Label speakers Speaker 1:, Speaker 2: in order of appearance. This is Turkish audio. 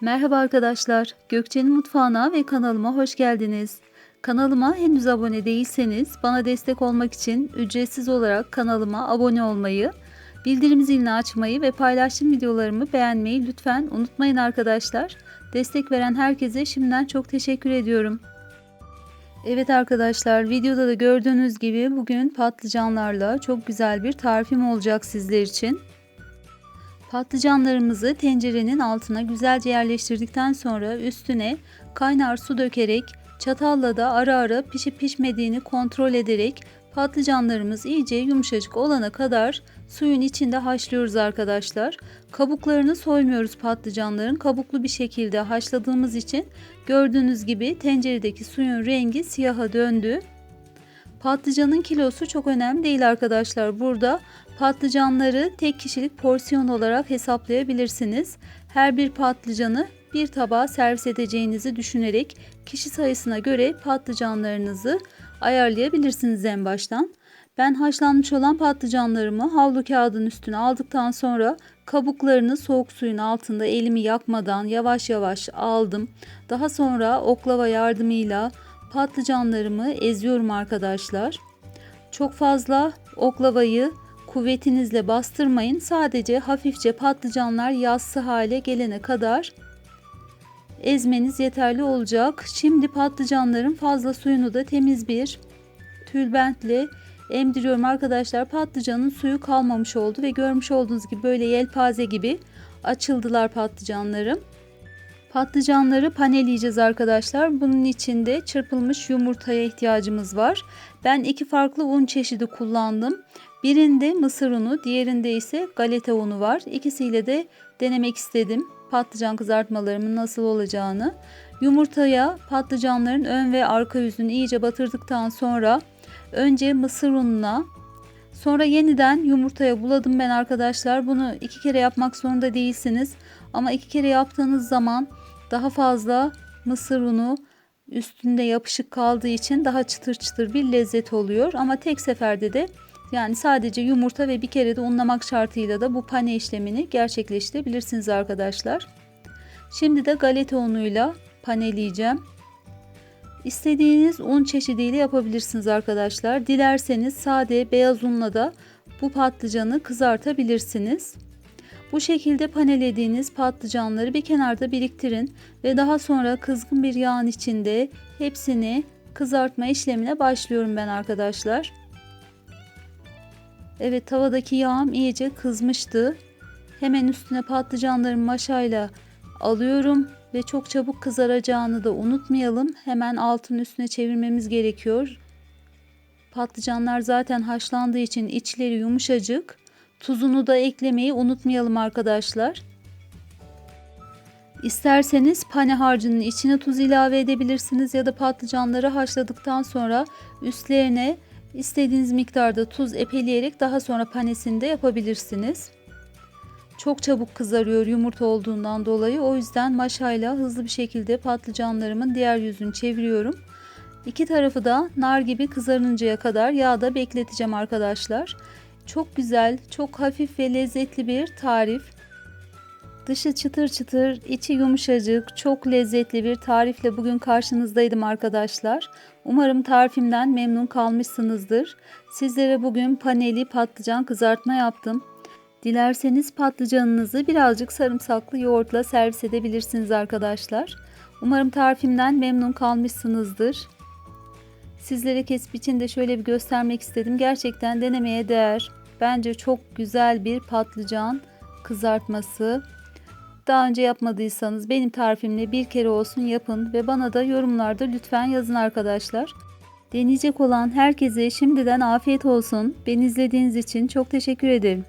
Speaker 1: Merhaba arkadaşlar, Gökçe'nin mutfağına ve kanalıma hoş geldiniz. Kanalıma henüz abone değilseniz bana destek olmak için ücretsiz olarak kanalıma abone olmayı, bildirim zilini açmayı ve paylaştığım videolarımı beğenmeyi lütfen unutmayın arkadaşlar. Destek veren herkese şimdiden çok teşekkür ediyorum. Evet arkadaşlar videoda da gördüğünüz gibi bugün patlıcanlarla çok güzel bir tarifim olacak sizler için. Patlıcanlarımızı tencerenin altına güzelce yerleştirdikten sonra üstüne kaynar su dökerek çatalla da ara ara pişip pişmediğini kontrol ederek patlıcanlarımız iyice yumuşacık olana kadar suyun içinde haşlıyoruz arkadaşlar. Kabuklarını soymuyoruz patlıcanların. Kabuklu bir şekilde haşladığımız için gördüğünüz gibi tenceredeki suyun rengi siyaha döndü. Patlıcanın kilosu çok önemli değil arkadaşlar. Burada patlıcanları tek kişilik porsiyon olarak hesaplayabilirsiniz. Her bir patlıcanı bir tabağa servis edeceğinizi düşünerek kişi sayısına göre patlıcanlarınızı ayarlayabilirsiniz en baştan. Ben haşlanmış olan patlıcanlarımı havlu kağıdın üstüne aldıktan sonra kabuklarını soğuk suyun altında elimi yakmadan yavaş yavaş aldım. Daha sonra oklava yardımıyla patlıcanlarımı eziyorum arkadaşlar. Çok fazla oklavayı kuvvetinizle bastırmayın. Sadece hafifçe patlıcanlar yassı hale gelene kadar ezmeniz yeterli olacak. Şimdi patlıcanların fazla suyunu da temiz bir tülbentle emdiriyorum arkadaşlar. Patlıcanın suyu kalmamış oldu ve görmüş olduğunuz gibi böyle yelpaze gibi açıldılar patlıcanlarım. Patlıcanları paneleyeceğiz arkadaşlar. Bunun için de çırpılmış yumurtaya ihtiyacımız var. Ben iki farklı un çeşidi kullandım. Birinde mısır unu, diğerinde ise galeta unu var. İkisiyle de denemek istedim patlıcan kızartmalarımın nasıl olacağını. Yumurtaya patlıcanların ön ve arka yüzünü iyice batırdıktan sonra önce mısır ununa sonra yeniden yumurtaya buladım ben arkadaşlar. Bunu iki kere yapmak zorunda değilsiniz. Ama iki kere yaptığınız zaman daha fazla mısır unu üstünde yapışık kaldığı için daha çıtır çıtır bir lezzet oluyor. Ama tek seferde de yani sadece yumurta ve bir kere de unlamak şartıyla da bu pane işlemini gerçekleştirebilirsiniz arkadaşlar. Şimdi de galeta unuyla paneleyeceğim. İstediğiniz un çeşidiyle yapabilirsiniz arkadaşlar. Dilerseniz sade beyaz unla da bu patlıcanı kızartabilirsiniz. Bu şekilde panelediğiniz patlıcanları bir kenarda biriktirin ve daha sonra kızgın bir yağın içinde hepsini kızartma işlemine başlıyorum ben arkadaşlar. Evet tavadaki yağım iyice kızmıştı. Hemen üstüne patlıcanlarımı maşayla alıyorum ve çok çabuk kızaracağını da unutmayalım. Hemen altın üstüne çevirmemiz gerekiyor. Patlıcanlar zaten haşlandığı için içleri yumuşacık. Tuzunu da eklemeyi unutmayalım arkadaşlar. İsterseniz pane harcının içine tuz ilave edebilirsiniz ya da patlıcanları haşladıktan sonra üstlerine istediğiniz miktarda tuz epeleyerek daha sonra panesini de yapabilirsiniz. Çok çabuk kızarıyor yumurta olduğundan dolayı. O yüzden maşayla hızlı bir şekilde patlıcanlarımın diğer yüzünü çeviriyorum. İki tarafı da nar gibi kızarıncaya kadar yağda bekleteceğim arkadaşlar. Çok güzel, çok hafif ve lezzetli bir tarif. Dışı çıtır çıtır, içi yumuşacık, çok lezzetli bir tarifle bugün karşınızdaydım arkadaşlar. Umarım tarifimden memnun kalmışsınızdır. Sizlere bugün paneli patlıcan kızartma yaptım. Dilerseniz patlıcanınızı birazcık sarımsaklı yoğurtla servis edebilirsiniz arkadaşlar. Umarım tarifimden memnun kalmışsınızdır. Sizlere kesip için de şöyle bir göstermek istedim. Gerçekten denemeye değer. Bence çok güzel bir patlıcan kızartması. Daha önce yapmadıysanız benim tarifimle bir kere olsun yapın ve bana da yorumlarda lütfen yazın arkadaşlar. Deneyecek olan herkese şimdiden afiyet olsun. Beni izlediğiniz için çok teşekkür ederim.